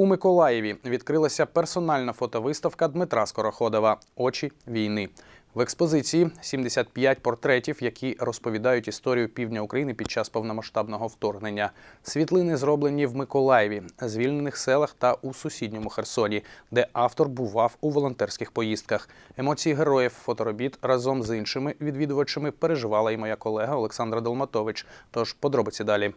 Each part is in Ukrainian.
У Миколаєві відкрилася персональна фотовиставка Дмитра Скороходова Очі війни. В експозиції 75 портретів, які розповідають історію півдня України під час повномасштабного вторгнення. Світлини зроблені в Миколаєві, звільнених селах та у сусідньому Херсоні, де автор бував у волонтерських поїздках. Емоції героїв фоторобіт разом з іншими відвідувачами переживала і моя колега Олександра Долматович. Тож подробиці далі.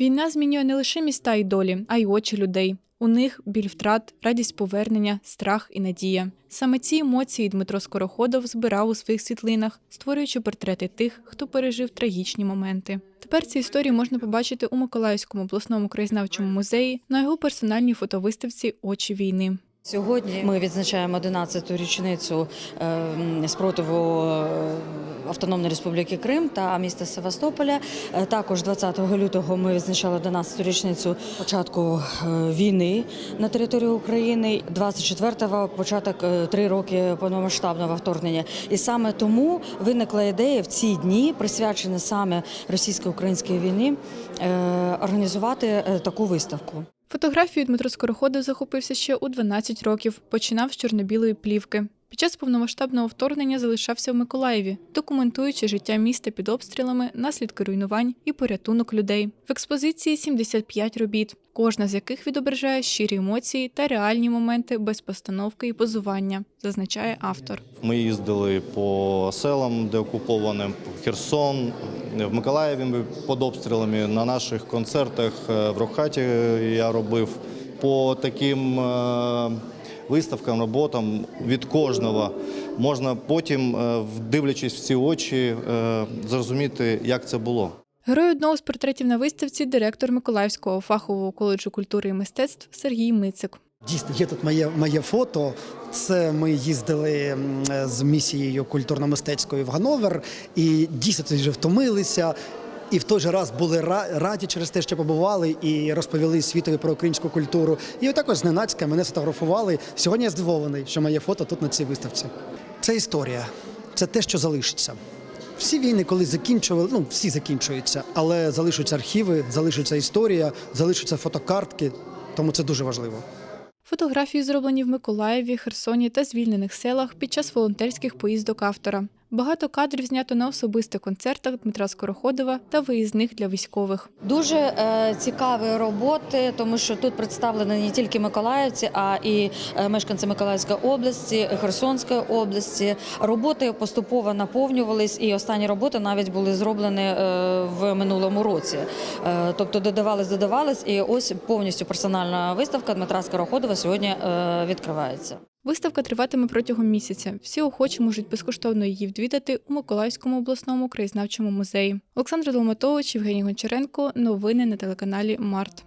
Війна змінює не лише міста і долі, а й очі людей. У них біль втрат, радість повернення, страх і надія. Саме ці емоції Дмитро Скороходов збирав у своїх світлинах, створюючи портрети тих, хто пережив трагічні моменти. Тепер ці історії можна побачити у Миколаївському обласному краєзнавчому музеї на його персональній фотовиставці Очі війни. Сьогодні ми відзначаємо 11-ту річницю е, спротиву Автономної Республіки Крим та міста Севастополя. Е, Також 20 лютого ми відзначали 11-ту річницю початку е, війни на території України. 24-го початок е, три роки повномасштабного вторгнення. І саме тому виникла ідея в ці дні, присвячені саме російсько-українській війні, організувати таку виставку. Фотографією Дмитро Скороходов захопився ще у 12 років, починав з чорно-білої плівки. Під час повномасштабного вторгнення залишався в Миколаєві, документуючи життя міста під обстрілами, наслідки руйнувань і порятунок людей. В експозиції 75 робіт, кожна з яких відображає щирі емоції та реальні моменти без постановки і позування, зазначає автор. Ми їздили по селам, де окупованим Херсон, в Миколаєві ми під обстрілами. На наших концертах е, в Рохаті я робив по таким е, виставкам, роботам від кожного. Можна потім, е, дивлячись в ці очі, е, зрозуміти, як це було. Герой одного з портретів на виставці директор Миколаївського фахового коледжу культури і мистецтв Сергій Мицик. Дійсно, є тут моє, моє фото. Це ми їздили з місією культурно-мистецькою в Гановер, і дійсно тоді вже втомилися. І в той же раз були раді через те, що побували і розповіли світові про українську культуру. І отак ось зненацька мене сфотографували. Сьогодні я здивований, що моє фото тут на цій виставці. Це історія, це те, що залишиться. Всі війни, коли закінчували, ну всі закінчуються, але залишаться архіви, залишиться історія, залишаться фотокартки, тому це дуже важливо. Фотографії зроблені в Миколаєві, Херсоні та звільнених селах під час волонтерських поїздок автора. Багато кадрів знято на особистих концертах Дмитра Скороходова та виїзних для військових. Дуже е, цікаві роботи, тому що тут представлені не тільки миколаївці, а і е, мешканці Миколаївської області, Херсонської області. Роботи поступово наповнювались, і останні роботи навіть були зроблені е, в минулому році. Е, тобто додавались, додавались, і ось повністю персональна виставка Дмитра Скороходова сьогодні е, відкривається. Виставка триватиме протягом місяця. Всі охочі можуть безкоштовно її відвідати у Миколаївському обласному краєзнавчому музеї. Олександр Долматович, Євгеній Гончаренко. Новини на телеканалі Март.